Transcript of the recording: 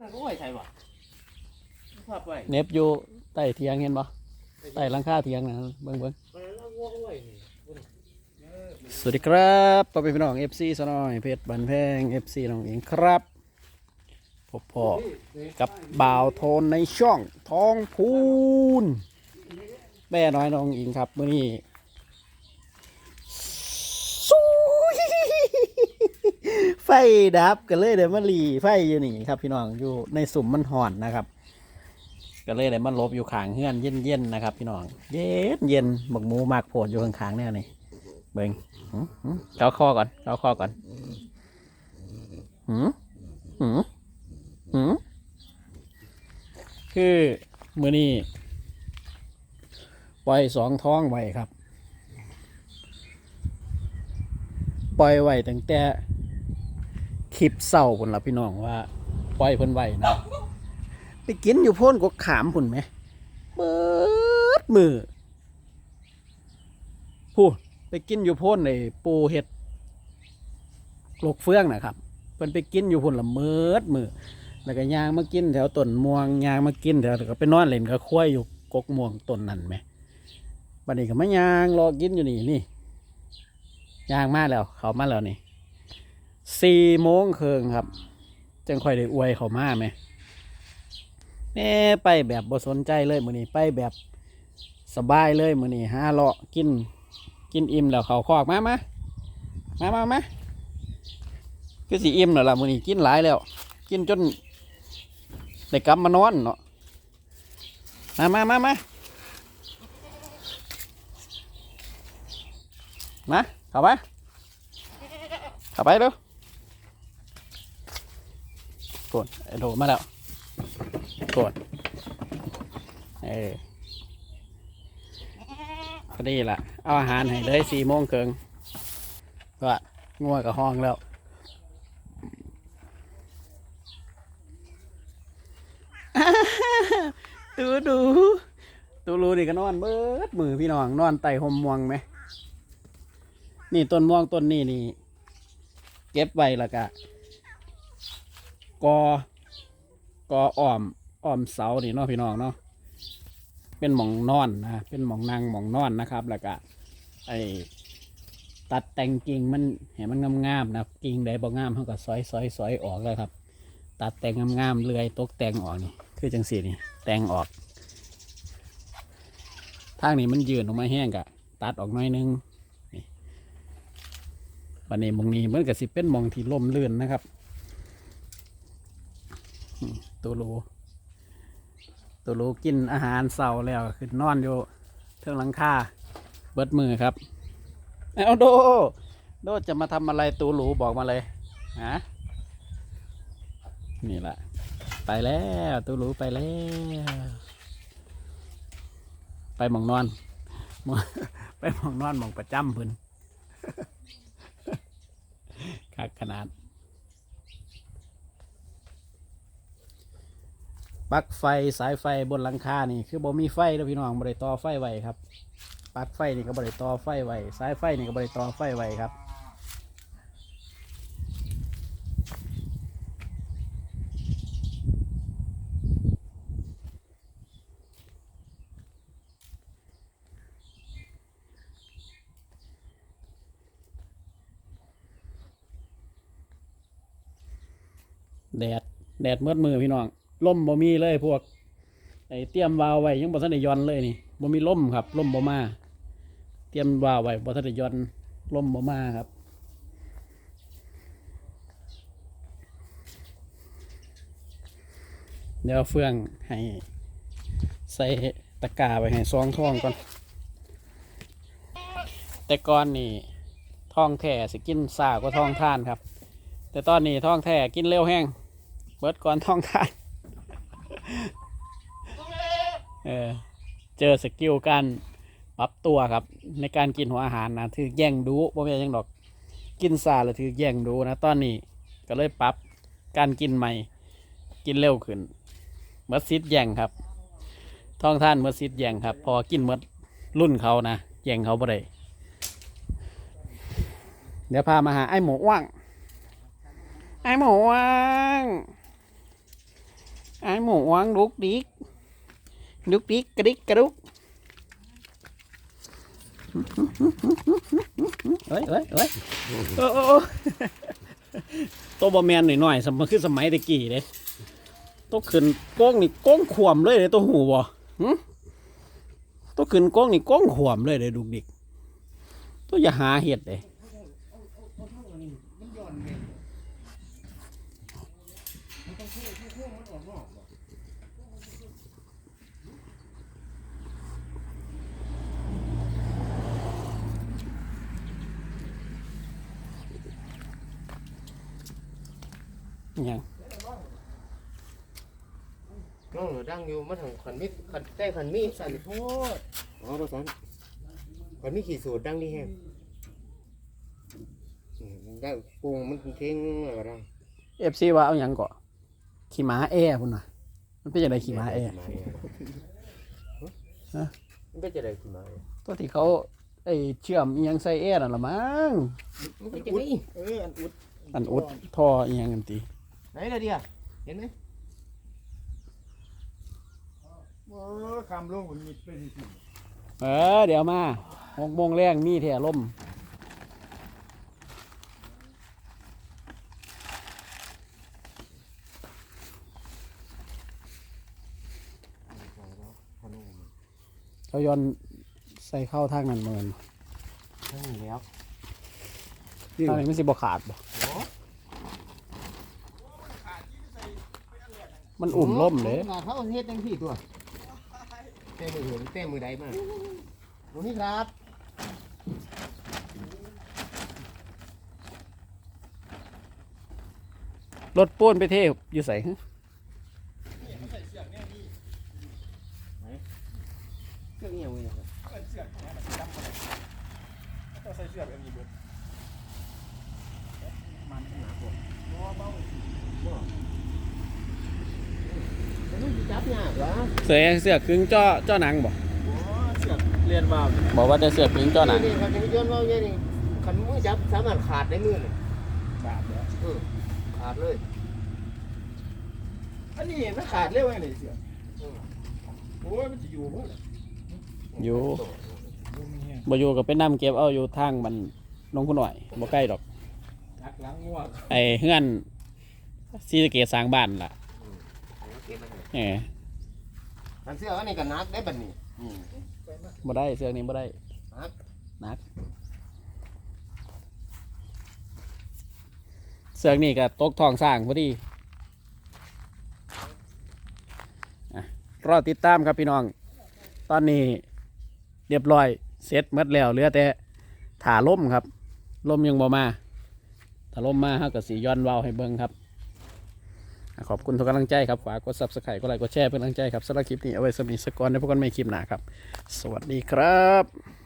มันก็ไหวใช่ป่ะภาพไหวเน็บอยู่ใต้เทียงเห็นปะใต้หลังคาเทียงนะเบิ่งเบิ่งมันแล้ววัวก็ไหวนี่สวัสดีครับพ่อเป็นพี่น้อง FC สนอยเพชรบันแพง FC น้องเองครับพบพ่อกับบ่าวโทนในช่องทองพูนแม่น้อยน้องอิงครับมื้อนี้สู้ ไฟดับกันเลยเดี๋ยวมาหลีไฟอยู่นี่ครับ พี่น้องอยู่ในสุ่มมันห่อนนะครับก็เลยได้มันลบอยู่ขางเฮือนเย็นๆนนะครับ พี่น้อง เย็นเย็นหมกหมูหมากโผดอยู่ข้างๆเนี่ยนี่เบิ่งเกาคอก่อนเกาคอก่อนหืมหืมหืมคือมือนี้ปล่อยสองท้องไว้ครับ ปล่อยไว้ตั้งแต่ คลิปเศร้าพุ่นละพี่น้องว่าปล่อยเพิ่นไว้นะไปกินอยู่โพ่นกกขามพุ่นไหมเบิดมือพูดไปกินอยู่โพ่นในปูเห็ดโลกเฟืองนะครับเพิ่นไปกินอยู่พุ่นละเมิดมือแล้วก็ย่างมากินแถวต้นม่วงย่างมากินแถวแล้วก็ไปนอนเล่นกับควายอยู่กกม่วงต้นนั่นไหมบัดนี้ก็มาย่างรอกินอยู่นี่นี่ย่างมาแล้ว เขามาแล้วนี่ สี่โมงเคิงครับ จังค่อยได้อวยเขามาไหมแม่ไปแบบบ่สนใจเลยมื้อนี้ไปแบบสบายเลยมื้อนี้หาเลาะกินกินอิ่มแล้วเขาคอกมามามามามาคือสิอิ่มแล้วล่ะมื้อนี้กินหลายแล้ว กินจนได้กลับมานอนเนาะมามามามามาเข้าไปเข้าไปเร็ว กดไอ้โดมาแล้วกดเออพอดีละเอาอาหารให้เลยสี่โมงเกิงก็งัวกับห้องแล้วตูดูตูรูนี่ก็นอนเบิดมือพี่น้องนอนไต่หมม่วงไหม นี่ต้นม่วงต้นนี้นี่ เก็บไว้แล้วก็ กอกออ้อมอ้อมเสานี่เนาะพี่น้องเนาะเป็นหมองนอนนะเป็นหมองนางหมองนอนนะครับ แล้วก็ไอ้ตัดแต่งกิ่งมันเห็นมันงามๆนะกิ่งใดบ่งามเขาก็ซอยซอยซอยออกเลยครับ ตัดแต่งงามๆเลื่อยตกแต่งออกนี่คือจังสีนี่แต่งออกทางนี้มันยืนออกมาแห้งกะ ตัดออกหน้อยนึงนี่วันนี้มองนี้มันก็สิเป็นหมองที่ล่มลื่นนะครับ ตัวรูตัวรูกินอาหารเสาแล้วขึ้นนอนอยู่เทิงหลังคาเบิดมือครับเอาโด โดจะมาทำอะไรตัวหรูบอกมาเลยฮะนี่แหละไปแล้วตัวหรูไปแล้ว ไปหมองนอนหม้องไปหมองนอนหมองประจำพิ่นคักขนาด ปลั๊กไฟสายไฟบนหลังคานี่คือบ่มีไฟแล้วพี่น้องบ่ได้ต่อไฟไว้ครับปลั๊กไฟนี่ก็บ่ได้ต่อไฟไว้สายไฟนี่ก็บ่ได้ต่อไฟไว้ครับแดดแดดเมืดมือพี่น้อง ลมบ่มีเลยพวกไอ้เตรียมวาวไว้ยังบ่ทันได้ย่อนเลยนี่บ่มีลมครับลมบ่มา เตรียมวาวไว้บ่ทันได้ย่อนลมบ่มาครับเดี๋ยวเฟืองให้ใส่ตะกร้าไว้ให้ซองท่องก่อน แต่ก่อนนี่ท่องแท้สิกินซาก็ท่องท่านครับ แต่ตอนนี้ท่องแท้กินเร็วแห้งเบิดก่อนท่องท่าน เออ เจอสกิลการปรับตัวครับ ในการกินหัวอาหารนะถือแย่งดูบ่แม่นยังดอก กินซาแล้วถือแย่งดูนะตอนนี้ก็เลยปรับการกินใหม่ กินเร็วขึ้นเมื่อซิดแย่งครับท้องท่านเมื่อซิดแย่งครับ พอกินเมื่อรุ่นเขานะแย่งเขาบ่ได้เดี๋ยวพามาหาไอ้หมูว่าง ไอ้หมูว่าง ไอ้หมูวางลุกดิกลุกดิกกระดิกกระดุกเฮ้ยเฮ้ยเฮ้ยโอ้โอ้โอ้ตัวบอแมนหน่อยๆสมัยคือสมัยตะกี้เด้ตัวขึ้นโก้งนี่โก้งขวมเลยเด้ตัวหูบ่หึตัวขึ้นโก้งนี่โก้งขวมเลยเด้ดุกดิกตัวอย่าหาเห็ดเด้ยั งน้องหนูดังอยู่มันถึงขันมีขันแต่ขันมีสันโพดอ๋อประสันขันมีขี่สูตรดังดีแฮงอืมได้ปรุงมันเท่งอะไรดังเอฟซีว่าเอาหยังก่อ ขี่ม้าแอร์พุ่นน่ะ มันเป็นยังไงขี่ม้าแอร์ฮะมันเป็นจะได้ขี่ม้าแอร์ตัวที่เขาไอ้เชื่อมอิหยังใส่แอร์นั่นละมั้งมันเป็นจะได้เอออันอุดอันอุดท่ออิหยังกันตีไหนล่ะเดียเห็นไหมโอ้คำลงมันมีเป็นสิ เออเดี๋ยวมาหกโมงแรงมีแถ่ล่ม เขาย้อนใส่เข้าทางนั้นเหมือนทั้งนี้แล้วทางนี้มันสิบ่ขาดบ่มันอุ่มล่มเลยขนาดเขาเฮ็ดจังที่ตัวเต้มือเหินเต้มือใดมาตรงนี้ครับรถป้วนไปเทพอยู่ใส่ เครื่องนี้ยังไงครับเสือกเนี่ยมันจำบ่ได้ต้องใส่เสือกแบบนี้เบิดมันหนาปวดบ่เบามันต้องจับยากวะเสือเสือครึ่งจ้อจ้อหนังบ่บ่เสือกเรียนว่าบอกว่าจะเสือครึ่งจ้อหนังนี่ครับนี่ย้อนว่าเนี่ยนี่ขันมือจับสามารถขาดได้มือนี่บาปแล้วเออขาดเลย อันนี้มันขาดเร็วไงนี่เสือกโอ้ยมันจะอยู่พุ่นแหละ อยู่บ่มีแฮงบ่อยู่ก็ไปนํเก็บเอาอยู่ทางมันน้องผู้หน่อยบ่ใกล้ดอกหักหลังงัวไอ้เฮือนซีสะเกตสร้างบ้านล่ะเก็บมาให้เอออันเสื้ออันนี้ก็นักได้บัดนี้อืมบ่ได้เสือกนี้บ่ได้นักนักเสือกนี่ก็ตกทองสร้างพอดีอะรอติดตามครับพี่น้อง ตอนนี้ เรียบร้อยเสร็จหมดแล้วเหลือแต่ถาล่มครับล่มยังบ่มาถ้าล่มมาเฮาก็สีย้อนวาวให้เบิ่งครับ ขอบคุณทุกกำลังใจครับฝากกด subscribe กดไลค์กดแชร์เป็นกำลังใจครับสำหรับคลิปนี้เอาไว้สำหรับนิสกอนในพวกกันไม่คลิปหน้าครับ สวัสดีครับ